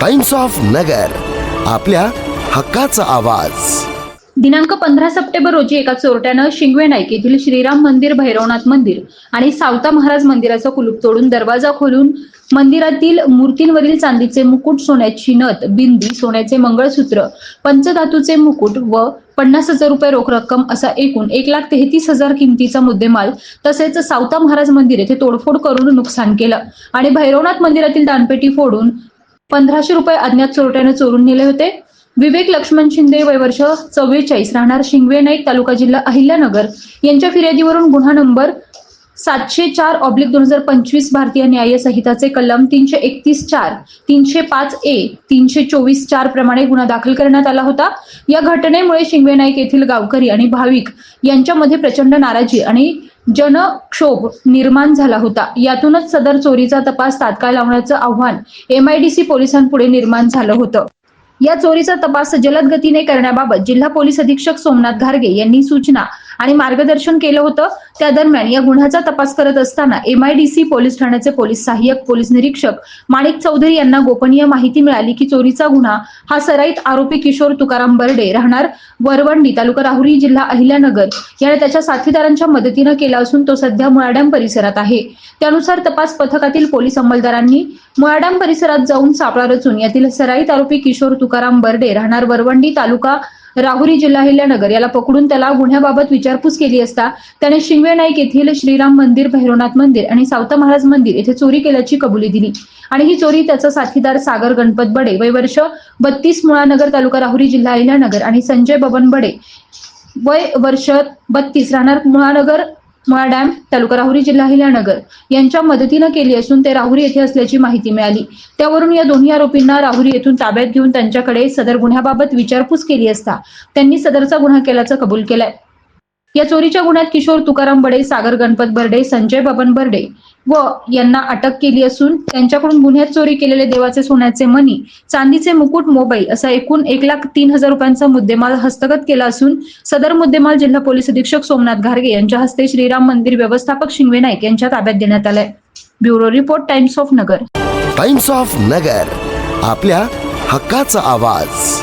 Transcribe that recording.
Times of Nagar आपल्या हक्काचा आवाज. दिनांक पंधरा सप्टेंबर रोजी एका चोरट्यानं शिंगवे नाईक येथील श्रीराम मंदिर भैरवनाथ मंदिर आणि सावता महाराज मंदिराचं कुलूप तोडून दरवाजा खोलून मंदिरातील मूर्तींवरील चांदीचे मुकुट सोन्याची नथ बिंदी सोन्याचे मंगळसूत्र पंचधातूचे मुकुट व पन्नास हजार रुपये रोख रक्कम असा एकूण एक लाख तेहतीस हजार किमतीचा मुद्देमाल तसेच सावता महाराज मंदिर येथे तोडफोड करून नुकसान केलं. आणि भैरवनाथ मंदिरातील दानपेटी फोडून पंधराशे रुपये अज्ञात चोरट्याने चोरून नेले होते. विवेक लक्ष्मण शिंदे वय वर्ष चव्वेचाळीस राहणार शिंगवे नाईक तालुका जिल्हा अहिल्यानगर. यांच्या फिर्यादीवरून गुन्हा नंबर सातशे चार ऑब्लिक दोन हजार पंचवीस भारतीय न्याय संहिताचे कलम तीनशे एकतीस चार तीनशे पाच ए तीनशे चोवीस चार प्रमाणे गुन्हा दाखल करण्यात आला होता. या घटनेमुळे शिंगवे नाईक येथील गावकरी आणि भाविक यांच्यामध्ये प्रचंड नाराजी आणि जनक्षोभ निर्माण झाला होता. यातूनच सदर चोरीचा तपास तात्काळ लावण्याचं आव्हान एमआयडीसी पोलिसांपुढे निर्माण झालं होतं. या चोरीचा तपास जलद गतीने करण्याबाबत जिल्हा पोलीस अधीक्षक सोमनाथ घारगे यांनी सूचना आणि मार्गदर्शन केलं होतं त्या दरम्यान या गुन्ह्याचा तपास करत असताना एमआयडीसी पोलीस ठाण्याचे पोलीस सहाय्यक पोलीस निरीक्षक माणिक चौधरी यांना गोपनीय माहिती मिळाली की चोरीचा गुन्हा हा सराईत आरोपी किशोर तुकाराम बर्डे राहणार वरवंडी तालुका राहुरी जिल्हा अहिल्यानगर याने त्याच्या साथीदारांच्या मदतीनं केला असून तो सध्या मुळाड्याम परिसरात आहे. त्यानुसार तपास पथकातील पोलीस अंमलदारांनी मुळाड्याम परिसरात जाऊन सापळा रचून यातील सराईत आरोपी किशोर तुकाराम बर्डे राहणार वरवंडी तालुका राहुरी जिल्हा हिल्यानगर याला पकडून त्याला गुन्ह्याबाबत विचारपूस केली असता त्याने शिंगवे नाईक येथील श्रीराम मंदिर भैरवनाथ मंदिर आणि सावत महाराज मंदिर येथे चोरी केल्याची कबुली दिली. आणि ही चोरी त्याचा साथीदार सागर गणपत बडे वय वर्ष बत्तीस मुळानगर तालुका राहुरी जिल्हा अहिल्यानगर आणि संजय बबन बडे वय वर्ष बत्तीस राहणार मुळानगर मुळा डॅम तालुका राहुरी जिल्हा हिल्यानगर यांच्या मदतीनं केली असून ते राहुरी येथे असल्याची माहिती मिळाली. त्यावरून या दोन्ही आरोपींना राहुरी येथून ताब्यात घेऊन त्यांच्याकडे सदर गुन्ह्याबाबत विचारपूस केली असता त्यांनी सदरचा गुन्हा केल्याचं कबूल केलंय. या चोरीच्या गुन्ह्यात किशोर तुकाराम बडे सागर गणपत बर्डे संजय बबन बर्डे व यांना अटक केली असून त्यांच्याकडून गुन्ह्यात चोरी केलेले देवाचे सोन्याचे मनी चांदीचे मुकुट मोबाईल असा एकूण एक लाख तीन हजार रुपयांचा मुद्देमाल हस्तगत केला असून सदर मुद्देमाल जिल्हा पोलीस अधीक्षक सोमनाथ घारगे यांच्या हस्ते श्रीराम मंदिर व्यवस्थापक शिंगवे नाईक यांच्या ताब्यात देण्यात आलाय. Bureau report Times of Nagar. Times of Nagar आपल्या हक्काचा आवाज.